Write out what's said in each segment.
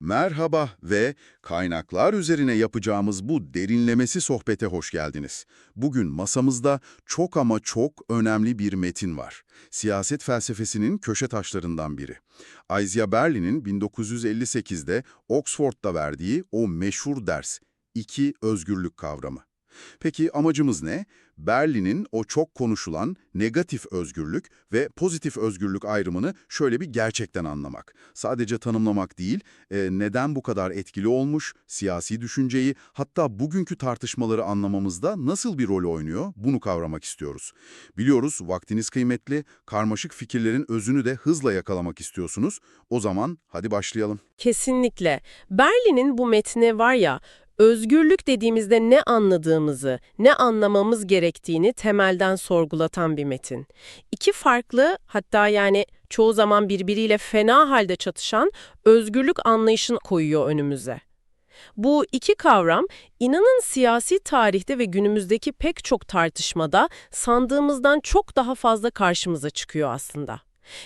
Merhaba ve kaynaklar üzerine yapacağımız bu derinlemesi sohbete hoş geldiniz. Bugün masamızda çok ama çok önemli bir metin var. Siyaset felsefesinin köşe taşlarından biri. Isaiah Berlin'in 1958'de Oxford'da verdiği o meşhur ders, iki özgürlük kavramı. Peki amacımız ne? Berlin'in o çok konuşulan negatif özgürlük ve pozitif özgürlük ayrımını şöyle bir gerçekten anlamak. Sadece tanımlamak değil, e, neden bu kadar etkili olmuş, siyasi düşünceyi, hatta bugünkü tartışmaları anlamamızda nasıl bir rol oynuyor bunu kavramak istiyoruz. Biliyoruz vaktiniz kıymetli, karmaşık fikirlerin özünü de hızla yakalamak istiyorsunuz. O zaman hadi başlayalım. Kesinlikle. Berlin'in bu metni var ya, özgürlük dediğimizde ne anladığımızı, ne anlamamız gerektiğini temelden sorgulatan bir metin. İki farklı, hatta yani çoğu zaman birbiriyle fena halde çatışan özgürlük anlayışını koyuyor önümüze. Bu iki kavram, inanın siyasi tarihte ve günümüzdeki pek çok tartışmada sandığımızdan çok daha fazla karşımıza çıkıyor aslında.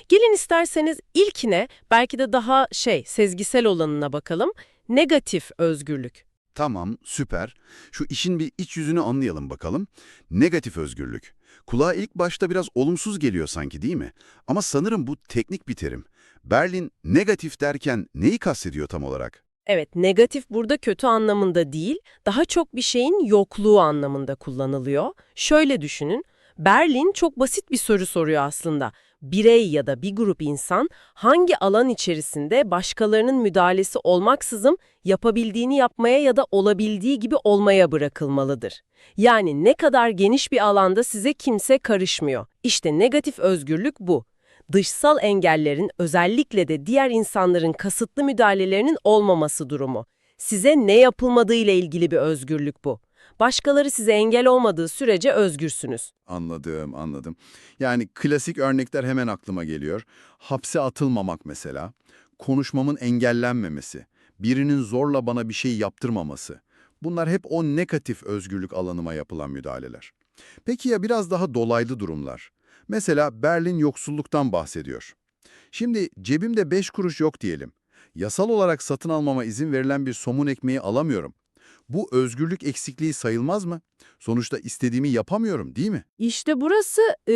Gelin isterseniz ilkine, belki de daha şey, sezgisel olanına bakalım. Negatif özgürlük. Tamam, süper. Şu işin bir iç yüzünü anlayalım bakalım. Negatif özgürlük. Kulağa ilk başta biraz olumsuz geliyor sanki değil mi? Ama sanırım bu teknik bir terim. Berlin negatif derken neyi kastediyor tam olarak? Evet, negatif burada kötü anlamında değil, daha çok bir şeyin yokluğu anlamında kullanılıyor. Şöyle düşünün, Berlin çok basit bir soru soruyor aslında. Birey ya da bir grup insan hangi alan içerisinde başkalarının müdahalesi olmaksızın yapabildiğini yapmaya ya da olabildiği gibi olmaya bırakılmalıdır. Yani ne kadar geniş bir alanda size kimse karışmıyor. İşte negatif özgürlük bu. Dışsal engellerin özellikle de diğer insanların kasıtlı müdahalelerinin olmaması durumu. Size ne yapılmadığı ile ilgili bir özgürlük bu. Başkaları size engel olmadığı sürece özgürsünüz. Anladım, anladım. Yani klasik örnekler hemen aklıma geliyor. Hapse atılmamak mesela, konuşmamın engellenmemesi, birinin zorla bana bir şey yaptırmaması. Bunlar hep o negatif özgürlük alanıma yapılan müdahaleler. Peki ya biraz daha dolaylı durumlar? Mesela Berlin yoksulluktan bahsediyor. Şimdi cebimde 5 kuruş yok diyelim. Yasal olarak satın almama izin verilen bir somun ekmeği alamıyorum. Bu özgürlük eksikliği sayılmaz mı? Sonuçta istediğimi yapamıyorum değil mi? İşte burası e,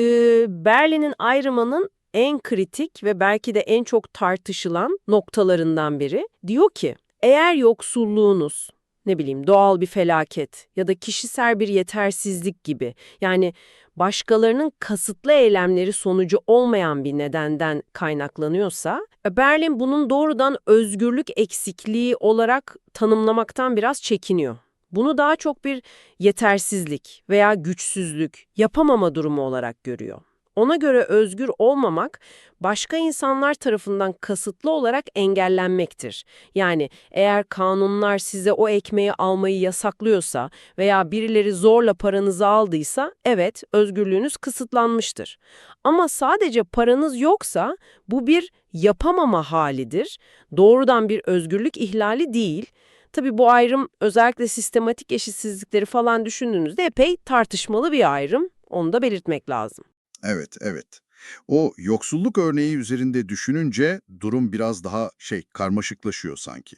Berlin'in ayrımının en kritik ve belki de en çok tartışılan noktalarından biri. Diyor ki, eğer yoksulluğunuz, ne bileyim doğal bir felaket ya da kişisel bir yetersizlik gibi yani başkalarının kasıtlı eylemleri sonucu olmayan bir nedenden kaynaklanıyorsa, Berlin bunun doğrudan özgürlük eksikliği olarak tanımlamaktan biraz çekiniyor. Bunu daha çok bir yetersizlik veya güçsüzlük, yapamama durumu olarak görüyor. Ona göre özgür olmamak, başka insanlar tarafından kasıtlı olarak engellenmektir. Yani eğer kanunlar size o ekmeği almayı yasaklıyorsa veya birileri zorla paranızı aldıysa, evet özgürlüğünüz kısıtlanmıştır. Ama sadece paranız yoksa bu bir yapamama halidir. Doğrudan bir özgürlük ihlali değil. Tabii bu ayrım özellikle sistematik eşitsizlikleri falan düşündüğünüzde epey tartışmalı bir ayrım. Onu da belirtmek lazım. Evet, evet. O yoksulluk örneği üzerinde düşününce durum biraz daha şey karmaşıklaşıyor sanki.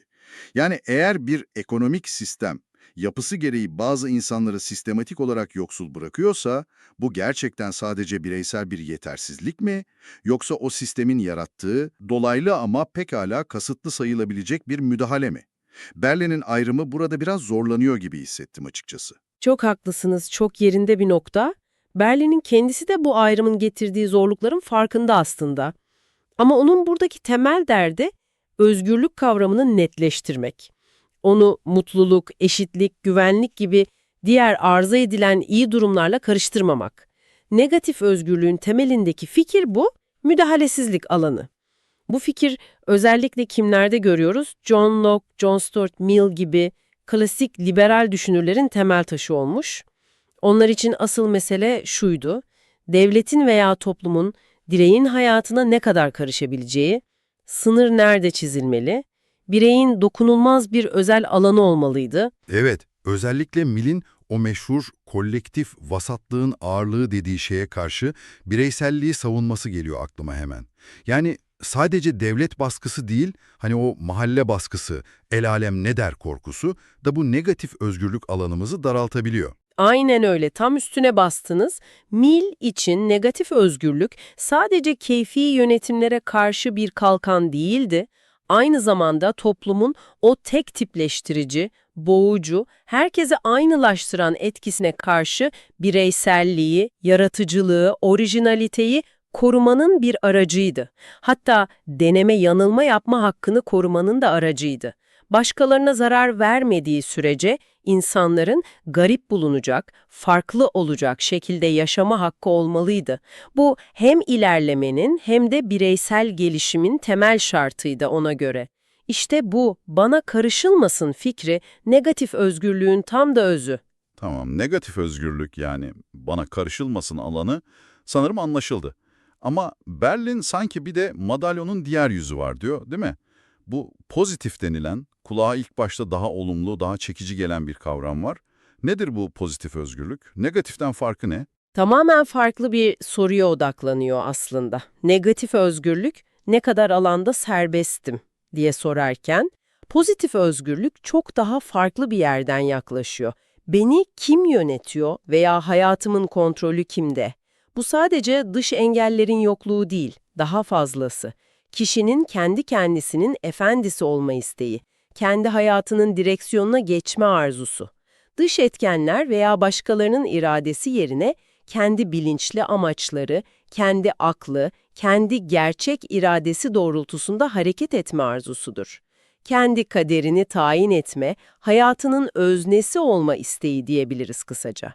Yani eğer bir ekonomik sistem yapısı gereği bazı insanları sistematik olarak yoksul bırakıyorsa bu gerçekten sadece bireysel bir yetersizlik mi yoksa o sistemin yarattığı dolaylı ama pekala kasıtlı sayılabilecek bir müdahale mi? Berlin'in ayrımı burada biraz zorlanıyor gibi hissettim açıkçası. Çok haklısınız, çok yerinde bir nokta. Berlin'in kendisi de bu ayrımın getirdiği zorlukların farkında aslında. Ama onun buradaki temel derdi özgürlük kavramını netleştirmek. Onu mutluluk, eşitlik, güvenlik gibi diğer arıza edilen iyi durumlarla karıştırmamak. Negatif özgürlüğün temelindeki fikir bu, müdahalesizlik alanı. Bu fikir özellikle kimlerde görüyoruz? John Locke, John Stuart Mill gibi klasik liberal düşünürlerin temel taşı olmuş. Onlar için asıl mesele şuydu, devletin veya toplumun direğin hayatına ne kadar karışabileceği, sınır nerede çizilmeli, bireyin dokunulmaz bir özel alanı olmalıydı. Evet, özellikle Mill'in o meşhur kolektif vasatlığın ağırlığı dediği şeye karşı bireyselliği savunması geliyor aklıma hemen. Yani sadece devlet baskısı değil, hani o mahalle baskısı, el alem ne der korkusu da bu negatif özgürlük alanımızı daraltabiliyor. Aynen öyle. Tam üstüne bastınız. Mil için negatif özgürlük sadece keyfi yönetimlere karşı bir kalkan değildi. Aynı zamanda toplumun o tek tipleştirici, boğucu, herkese aynılaştıran etkisine karşı bireyselliği, yaratıcılığı, orijinaliteyi korumanın bir aracıydı. Hatta deneme yanılma yapma hakkını korumanın da aracıydı. Başkalarına zarar vermediği sürece insanların garip bulunacak, farklı olacak şekilde yaşama hakkı olmalıydı. Bu hem ilerlemenin hem de bireysel gelişimin temel şartıydı ona göre. İşte bu bana karışılmasın fikri negatif özgürlüğün tam da özü. Tamam, negatif özgürlük yani bana karışılmasın alanı sanırım anlaşıldı. Ama Berlin sanki bir de madalyonun diğer yüzü var diyor, değil mi? Bu pozitif denilen, kulağa ilk başta daha olumlu, daha çekici gelen bir kavram var. Nedir bu pozitif özgürlük? Negatiften farkı ne? Tamamen farklı bir soruya odaklanıyor aslında. Negatif özgürlük ne kadar alanda serbestim diye sorarken, pozitif özgürlük çok daha farklı bir yerden yaklaşıyor. Beni kim yönetiyor veya hayatımın kontrolü kimde? Bu sadece dış engellerin yokluğu değil, daha fazlası. Kişinin kendi kendisinin efendisi olma isteği, kendi hayatının direksiyonuna geçme arzusu. Dış etkenler veya başkalarının iradesi yerine kendi bilinçli amaçları, kendi aklı, kendi gerçek iradesi doğrultusunda hareket etme arzusudur. Kendi kaderini tayin etme, hayatının öznesi olma isteği diyebiliriz kısaca.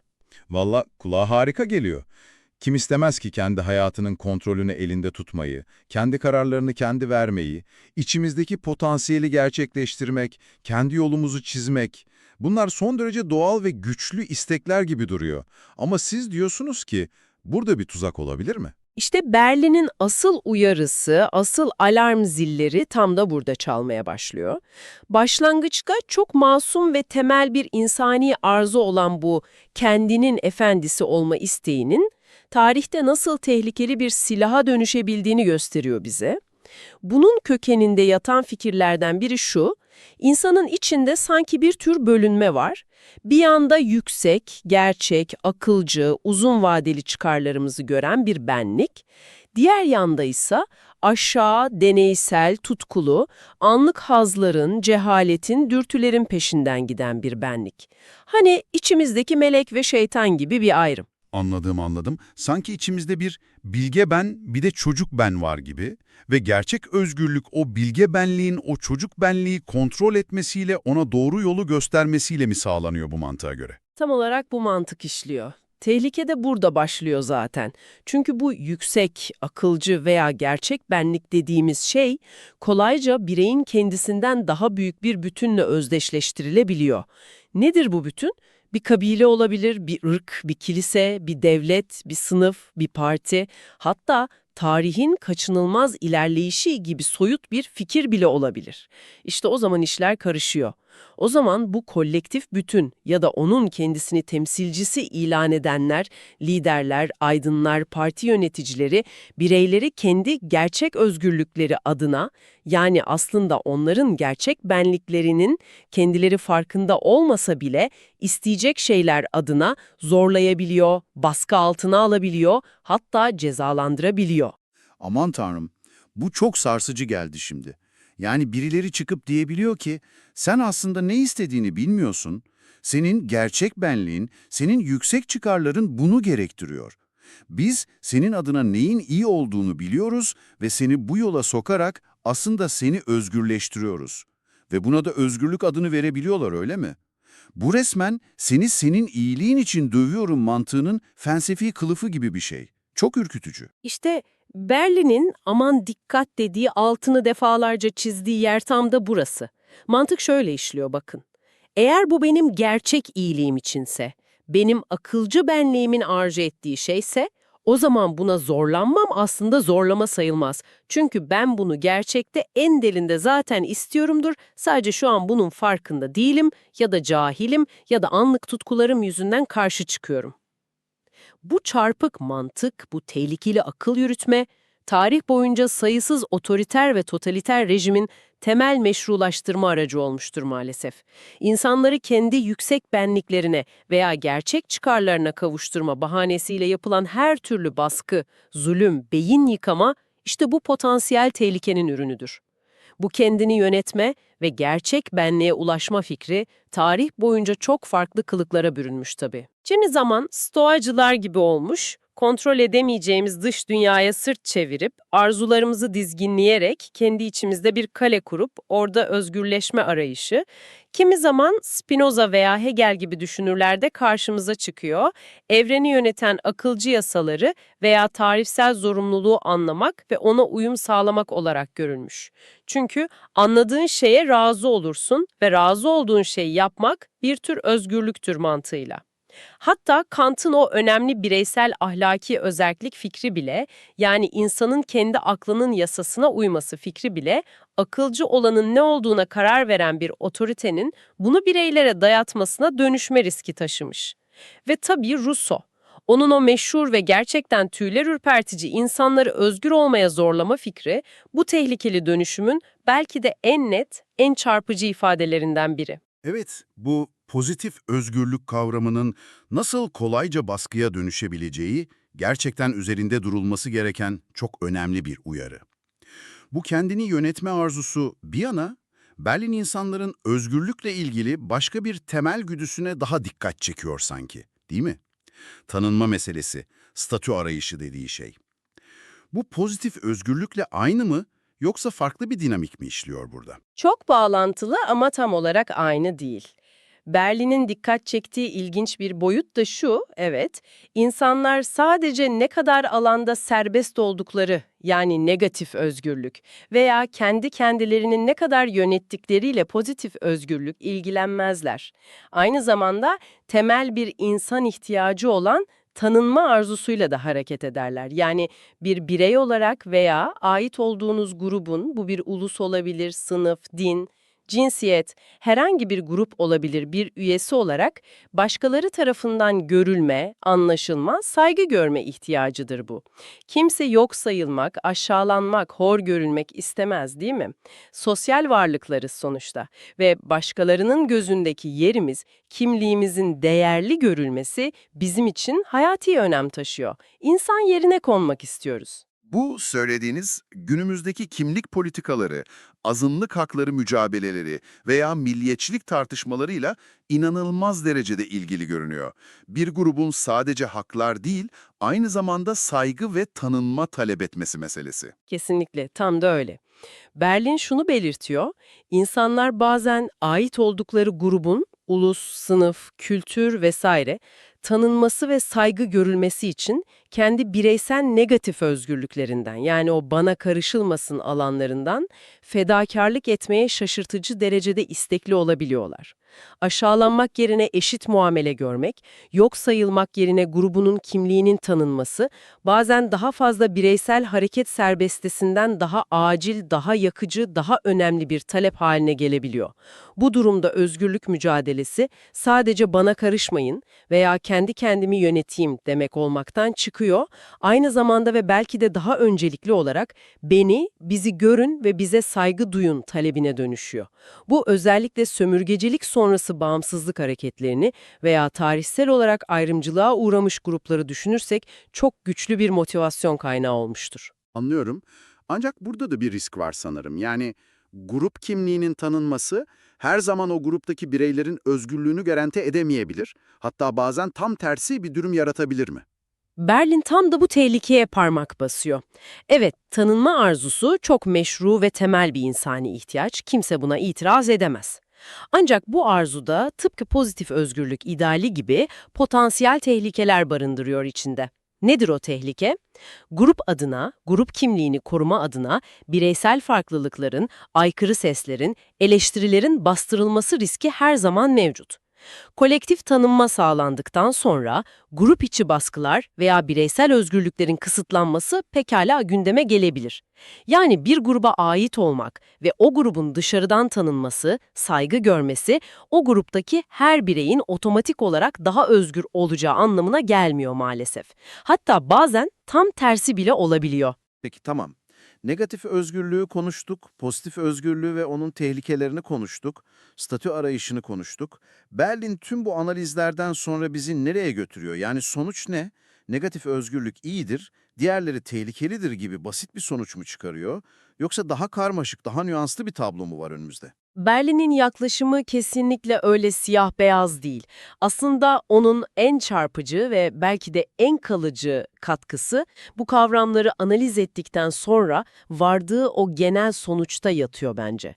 Valla kulağa harika geliyor. Kim istemez ki kendi hayatının kontrolünü elinde tutmayı, kendi kararlarını kendi vermeyi, içimizdeki potansiyeli gerçekleştirmek, kendi yolumuzu çizmek. Bunlar son derece doğal ve güçlü istekler gibi duruyor. Ama siz diyorsunuz ki burada bir tuzak olabilir mi? İşte Berlin'in asıl uyarısı, asıl alarm zilleri tam da burada çalmaya başlıyor. Başlangıçta çok masum ve temel bir insani arzu olan bu kendinin efendisi olma isteğinin tarihte nasıl tehlikeli bir silaha dönüşebildiğini gösteriyor bize. Bunun kökeninde yatan fikirlerden biri şu, insanın içinde sanki bir tür bölünme var. Bir yanda yüksek, gerçek, akılcı, uzun vadeli çıkarlarımızı gören bir benlik, diğer yanda ise aşağı, deneysel, tutkulu, anlık hazların, cehaletin, dürtülerin peşinden giden bir benlik. Hani içimizdeki melek ve şeytan gibi bir ayrım. Anladım anladım. Sanki içimizde bir bilge ben bir de çocuk ben var gibi ve gerçek özgürlük o bilge benliğin o çocuk benliği kontrol etmesiyle ona doğru yolu göstermesiyle mi sağlanıyor bu mantığa göre? Tam olarak bu mantık işliyor. Tehlike de burada başlıyor zaten. Çünkü bu yüksek, akılcı veya gerçek benlik dediğimiz şey kolayca bireyin kendisinden daha büyük bir bütünle özdeşleştirilebiliyor. Nedir bu bütün? Bir kabile olabilir, bir ırk, bir kilise, bir devlet, bir sınıf, bir parti, hatta tarihin kaçınılmaz ilerleyişi gibi soyut bir fikir bile olabilir. İşte o zaman işler karışıyor. O zaman bu kolektif bütün ya da onun kendisini temsilcisi ilan edenler, liderler, aydınlar, parti yöneticileri, bireyleri kendi gerçek özgürlükleri adına, yani aslında onların gerçek benliklerinin kendileri farkında olmasa bile isteyecek şeyler adına zorlayabiliyor, baskı altına alabiliyor, hatta cezalandırabiliyor. Aman tanrım, bu çok sarsıcı geldi şimdi. Yani birileri çıkıp diyebiliyor ki, sen aslında ne istediğini bilmiyorsun, senin gerçek benliğin, senin yüksek çıkarların bunu gerektiriyor. Biz senin adına neyin iyi olduğunu biliyoruz ve seni bu yola sokarak aslında seni özgürleştiriyoruz. Ve buna da özgürlük adını verebiliyorlar öyle mi? Bu resmen seni senin iyiliğin için dövüyorum mantığının felsefi kılıfı gibi bir şey. Çok ürkütücü. İşte Berlin'in aman dikkat dediği altını defalarca çizdiği yer tam da burası. Mantık şöyle işliyor bakın. Eğer bu benim gerçek iyiliğim içinse, benim akılcı benliğimin arzu ettiği şeyse, o zaman buna zorlanmam aslında zorlama sayılmaz. Çünkü ben bunu gerçekte en delinde zaten istiyorumdur, sadece şu an bunun farkında değilim ya da cahilim ya da anlık tutkularım yüzünden karşı çıkıyorum. Bu çarpık mantık, bu tehlikeli akıl yürütme tarih boyunca sayısız otoriter ve totaliter rejimin temel meşrulaştırma aracı olmuştur maalesef. İnsanları kendi yüksek benliklerine veya gerçek çıkarlarına kavuşturma bahanesiyle yapılan her türlü baskı, zulüm, beyin yıkama işte bu potansiyel tehlikenin ürünüdür. Bu kendini yönetme ve gerçek benliğe ulaşma fikri tarih boyunca çok farklı kılıklara bürünmüş tabii. Kimi zaman stoacılar gibi olmuş, kontrol edemeyeceğimiz dış dünyaya sırt çevirip, arzularımızı dizginleyerek kendi içimizde bir kale kurup orada özgürleşme arayışı, kimi zaman Spinoza veya Hegel gibi düşünürlerde karşımıza çıkıyor, evreni yöneten akılcı yasaları veya tarifsel zorunluluğu anlamak ve ona uyum sağlamak olarak görülmüş. Çünkü anladığın şeye razı olursun ve razı olduğun şeyi yapmak bir tür özgürlüktür mantığıyla. Hatta Kant'ın o önemli bireysel ahlaki özellik fikri bile, yani insanın kendi aklının yasasına uyması fikri bile, akılcı olanın ne olduğuna karar veren bir otoritenin bunu bireylere dayatmasına dönüşme riski taşımış. Ve tabii Rousseau. Onun o meşhur ve gerçekten tüyler ürpertici insanları özgür olmaya zorlama fikri, bu tehlikeli dönüşümün belki de en net, en çarpıcı ifadelerinden biri. Evet, bu pozitif özgürlük kavramının nasıl kolayca baskıya dönüşebileceği gerçekten üzerinde durulması gereken çok önemli bir uyarı. Bu kendini yönetme arzusu bir yana, Berlin insanların özgürlükle ilgili başka bir temel güdüsüne daha dikkat çekiyor sanki, değil mi? Tanınma meselesi, statü arayışı dediği şey. Bu pozitif özgürlükle aynı mı yoksa farklı bir dinamik mi işliyor burada? Çok bağlantılı ama tam olarak aynı değil. Berlin'in dikkat çektiği ilginç bir boyut da şu, evet, insanlar sadece ne kadar alanda serbest oldukları, yani negatif özgürlük veya kendi kendilerini ne kadar yönettikleriyle pozitif özgürlük ilgilenmezler. Aynı zamanda temel bir insan ihtiyacı olan tanınma arzusuyla da hareket ederler. Yani bir birey olarak veya ait olduğunuz grubun, bu bir ulus olabilir, sınıf, din, cinsiyet, herhangi bir grup olabilir bir üyesi olarak başkaları tarafından görülme, anlaşılma, saygı görme ihtiyacıdır bu. Kimse yok sayılmak, aşağılanmak, hor görülmek istemez değil mi? Sosyal varlıklarız sonuçta ve başkalarının gözündeki yerimiz, kimliğimizin değerli görülmesi bizim için hayati önem taşıyor. İnsan yerine konmak istiyoruz. Bu söylediğiniz günümüzdeki kimlik politikaları, azınlık hakları mücadeleleri veya milliyetçilik tartışmalarıyla inanılmaz derecede ilgili görünüyor. Bir grubun sadece haklar değil, aynı zamanda saygı ve tanınma talep etmesi meselesi. Kesinlikle, tam da öyle. Berlin şunu belirtiyor, insanlar bazen ait oldukları grubun, ulus, sınıf, kültür vesaire tanınması ve saygı görülmesi için kendi bireysel negatif özgürlüklerinden yani o bana karışılmasın alanlarından fedakarlık etmeye şaşırtıcı derecede istekli olabiliyorlar. Aşağılanmak yerine eşit muamele görmek, yok sayılmak yerine grubunun kimliğinin tanınması, bazen daha fazla bireysel hareket serbestisinden daha acil, daha yakıcı, daha önemli bir talep haline gelebiliyor. Bu durumda özgürlük mücadelesi sadece bana karışmayın veya kendi kendimi yöneteyim demek olmaktan çıkıyor. Aynı zamanda ve belki de daha öncelikli olarak beni, bizi görün ve bize saygı duyun talebine dönüşüyor. Bu özellikle sömürgecilik sonrası bağımsızlık hareketlerini veya tarihsel olarak ayrımcılığa uğramış grupları düşünürsek çok güçlü bir motivasyon kaynağı olmuştur. Anlıyorum. Ancak burada da bir risk var sanırım. Yani grup kimliğinin tanınması her zaman o gruptaki bireylerin özgürlüğünü garanti edemeyebilir. Hatta bazen tam tersi bir durum yaratabilir mi? Berlin tam da bu tehlikeye parmak basıyor. Evet, tanınma arzusu çok meşru ve temel bir insani ihtiyaç, kimse buna itiraz edemez. Ancak bu arzuda tıpkı pozitif özgürlük ideali gibi potansiyel tehlikeler barındırıyor içinde. Nedir o tehlike? Grup adına, grup kimliğini koruma adına bireysel farklılıkların, aykırı seslerin, eleştirilerin bastırılması riski her zaman mevcut. Kolektif tanınma sağlandıktan sonra grup içi baskılar veya bireysel özgürlüklerin kısıtlanması pekala gündeme gelebilir. Yani bir gruba ait olmak ve o grubun dışarıdan tanınması, saygı görmesi o gruptaki her bireyin otomatik olarak daha özgür olacağı anlamına gelmiyor maalesef. Hatta bazen tam tersi bile olabiliyor. Peki tamam. Negatif özgürlüğü konuştuk, pozitif özgürlüğü ve onun tehlikelerini konuştuk, statü arayışını konuştuk. Berlin tüm bu analizlerden sonra bizi nereye götürüyor? Yani sonuç ne? Negatif özgürlük iyidir, diğerleri tehlikelidir gibi basit bir sonuç mu çıkarıyor? Yoksa daha karmaşık, daha nüanslı bir tablo mu var önümüzde? Berlin'in yaklaşımı kesinlikle öyle siyah beyaz değil. Aslında onun en çarpıcı ve belki de en kalıcı katkısı bu kavramları analiz ettikten sonra vardığı o genel sonuçta yatıyor bence.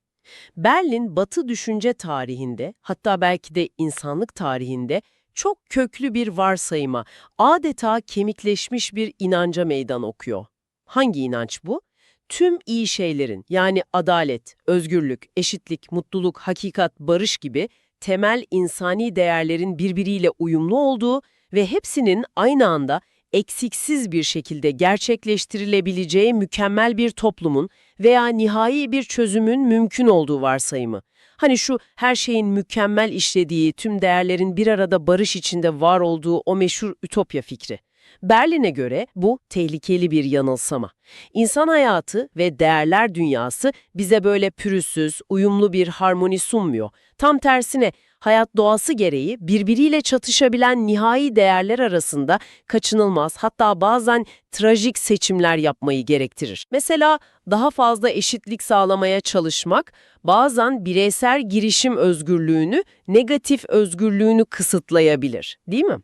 Berlin Batı düşünce tarihinde hatta belki de insanlık tarihinde çok köklü bir varsayıma, adeta kemikleşmiş bir inanca meydan okuyor. Hangi inanç bu? Tüm iyi şeylerin yani adalet, özgürlük, eşitlik, mutluluk, hakikat, barış gibi temel insani değerlerin birbiriyle uyumlu olduğu ve hepsinin aynı anda eksiksiz bir şekilde gerçekleştirilebileceği mükemmel bir toplumun veya nihai bir çözümün mümkün olduğu varsayımı. Hani şu her şeyin mükemmel işlediği, tüm değerlerin bir arada barış içinde var olduğu o meşhur ütopya fikri. Berlin'e göre bu tehlikeli bir yanılsama. İnsan hayatı ve değerler dünyası bize böyle pürüzsüz, uyumlu bir harmoni sunmuyor. Tam tersine hayat doğası gereği birbiriyle çatışabilen nihai değerler arasında kaçınılmaz hatta bazen trajik seçimler yapmayı gerektirir. Mesela daha fazla eşitlik sağlamaya çalışmak bazen bireysel girişim özgürlüğünü, negatif özgürlüğünü kısıtlayabilir, değil mi?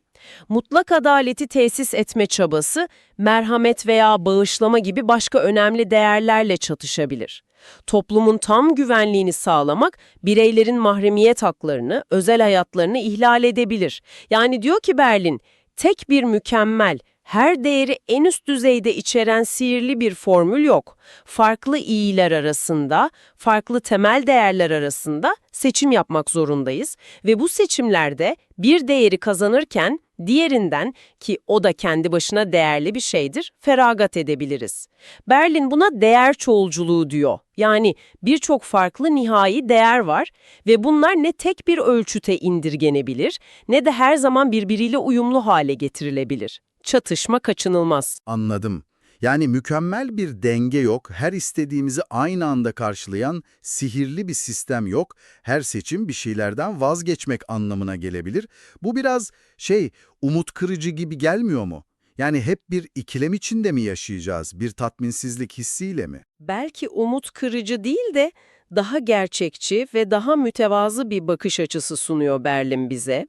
Mutlak adaleti tesis etme çabası, merhamet veya bağışlama gibi başka önemli değerlerle çatışabilir. Toplumun tam güvenliğini sağlamak, bireylerin mahremiyet haklarını, özel hayatlarını ihlal edebilir. Yani diyor ki Berlin, tek bir mükemmel, her değeri en üst düzeyde içeren sihirli bir formül yok. Farklı iyiler arasında, farklı temel değerler arasında seçim yapmak zorundayız ve bu seçimlerde bir değeri kazanırken diğerinden ki o da kendi başına değerli bir şeydir, feragat edebiliriz. Berlin buna değer çoğulculuğu diyor. Yani birçok farklı nihai değer var ve bunlar ne tek bir ölçüte indirgenebilir ne de her zaman birbiriyle uyumlu hale getirilebilir. Çatışma kaçınılmaz. Anladım. Yani mükemmel bir denge yok, her istediğimizi aynı anda karşılayan sihirli bir sistem yok, her seçim bir şeylerden vazgeçmek anlamına gelebilir. Bu biraz şey, umut kırıcı gibi gelmiyor mu? Yani hep bir ikilem içinde mi yaşayacağız, bir tatminsizlik hissiyle mi? Belki umut kırıcı değil de daha gerçekçi ve daha mütevazı bir bakış açısı sunuyor Berlin bize.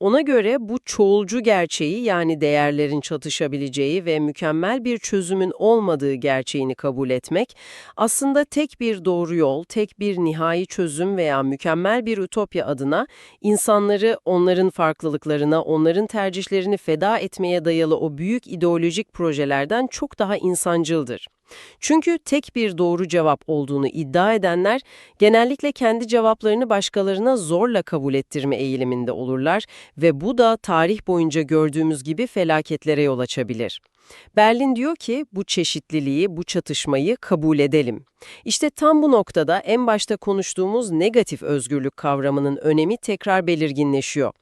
Ona göre bu çoğulcu gerçeği yani değerlerin çatışabileceği ve mükemmel bir çözümün olmadığı gerçeğini kabul etmek aslında tek bir doğru yol, tek bir nihai çözüm veya mükemmel bir ütopya adına insanları onların farklılıklarına, onların tercihlerini feda etmeye dayalı o büyük ideolojik projelerden çok daha insancıldır. Çünkü tek bir doğru cevap olduğunu iddia edenler genellikle kendi cevaplarını başkalarına zorla kabul ettirme eğiliminde olurlar ve bu da tarih boyunca gördüğümüz gibi felaketlere yol açabilir. Berlin diyor ki bu çeşitliliği, bu çatışmayı kabul edelim. İşte tam bu noktada en başta konuştuğumuz negatif özgürlük kavramının önemi tekrar belirginleşiyor.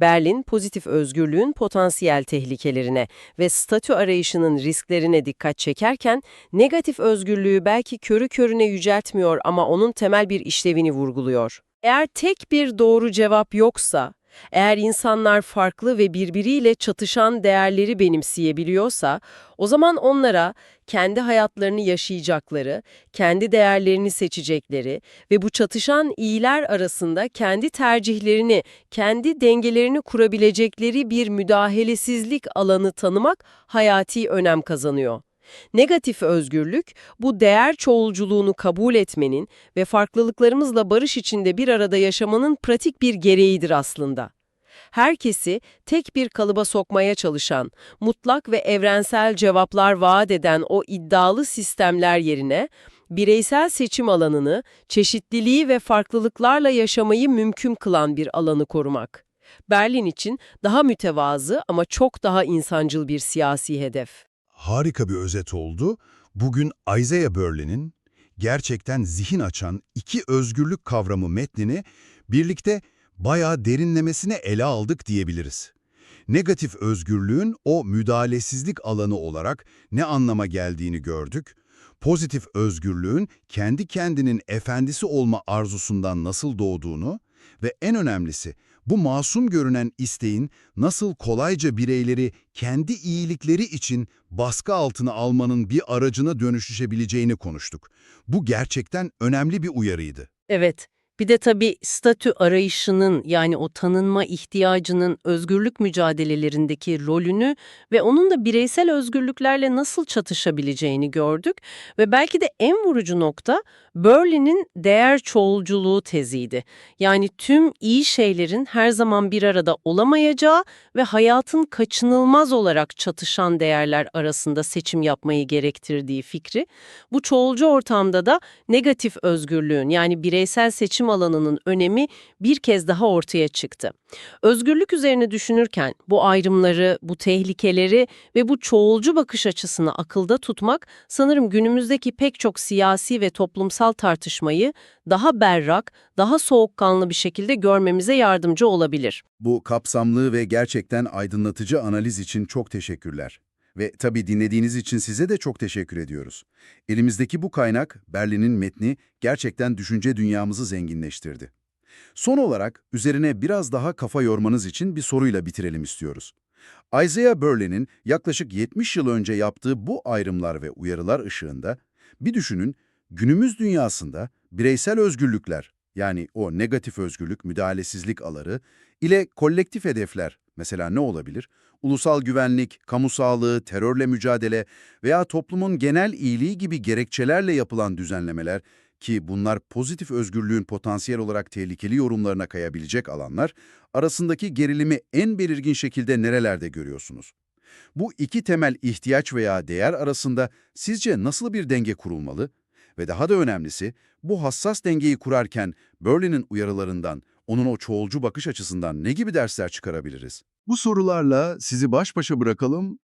Berlin, pozitif özgürlüğün potansiyel tehlikelerine ve statü arayışının risklerine dikkat çekerken, negatif özgürlüğü belki körü körüne yüceltmiyor ama onun temel bir işlevini vurguluyor. Eğer tek bir doğru cevap yoksa, eğer insanlar farklı ve birbiriyle çatışan değerleri benimseyebiliyorsa, o zaman onlara kendi hayatlarını yaşayacakları, kendi değerlerini seçecekleri ve bu çatışan iyiler arasında kendi tercihlerini, kendi dengelerini kurabilecekleri bir müdahalesizlik alanı tanımak hayati önem kazanıyor. Negatif özgürlük, bu değer çoğulculuğunu kabul etmenin ve farklılıklarımızla barış içinde bir arada yaşamanın pratik bir gereğidir aslında. Herkesi tek bir kalıba sokmaya çalışan, mutlak ve evrensel cevaplar vaat eden o iddialı sistemler yerine, bireysel seçim alanını, çeşitliliği ve farklılıklarla yaşamayı mümkün kılan bir alanı korumak. Berlin için daha mütevazı ama çok daha insancıl bir siyasi hedef. Harika bir özet oldu. Bugün Isaiah Berlin'in gerçekten zihin açan iki özgürlük kavramı metnini birlikte bayağı derinlemesine ele aldık diyebiliriz. Negatif özgürlüğün o müdahalesizlik alanı olarak ne anlama geldiğini gördük. Pozitif özgürlüğün kendi kendinin efendisi olma arzusundan nasıl doğduğunu ve en önemlisi bu masum görünen isteğin nasıl kolayca bireyleri kendi iyilikleri için baskı altına almanın bir aracına dönüşüşebileceğini konuştuk. Bu gerçekten önemli bir uyarıydı. Evet. Bir de tabii statü arayışının yani o tanınma ihtiyacının özgürlük mücadelelerindeki rolünü ve onun da bireysel özgürlüklerle nasıl çatışabileceğini gördük ve belki de en vurucu nokta Burley'nin değer çoğulculuğu teziydi. Yani tüm iyi şeylerin her zaman bir arada olamayacağı ve hayatın kaçınılmaz olarak çatışan değerler arasında seçim yapmayı gerektirdiği fikri. Bu çoğulcu ortamda da negatif özgürlüğün yani bireysel seçim alanının önemi bir kez daha ortaya çıktı. Özgürlük üzerine düşünürken bu ayrımları, bu tehlikeleri ve bu çoğulcu bakış açısını akılda tutmak sanırım günümüzdeki pek çok siyasi ve toplumsal tartışmayı daha berrak, daha soğukkanlı bir şekilde görmemize yardımcı olabilir. Bu kapsamlı ve gerçekten aydınlatıcı analiz için çok teşekkürler. Ve tabii dinlediğiniz için size de çok teşekkür ediyoruz. Elimizdeki bu kaynak, Berlin'in metni gerçekten düşünce dünyamızı zenginleştirdi. Son olarak üzerine biraz daha kafa yormanız için bir soruyla bitirelim istiyoruz. Isaiah Berlin'in yaklaşık 70 yıl önce yaptığı bu ayrımlar ve uyarılar ışığında bir düşünün günümüz dünyasında bireysel özgürlükler yani o negatif özgürlük, müdahalesizlik aları ile kolektif hedefler mesela ne olabilir? Ulusal güvenlik, kamu sağlığı, terörle mücadele veya toplumun genel iyiliği gibi gerekçelerle yapılan düzenlemeler ki bunlar pozitif özgürlüğün potansiyel olarak tehlikeli yorumlarına kayabilecek alanlar, arasındaki gerilimi en belirgin şekilde nerelerde görüyorsunuz? Bu iki temel ihtiyaç veya değer arasında sizce nasıl bir denge kurulmalı? Ve daha da önemlisi, bu hassas dengeyi kurarken Berlin'in uyarılarından, onun o çoğulcu bakış açısından ne gibi dersler çıkarabiliriz? Bu sorularla sizi baş başa bırakalım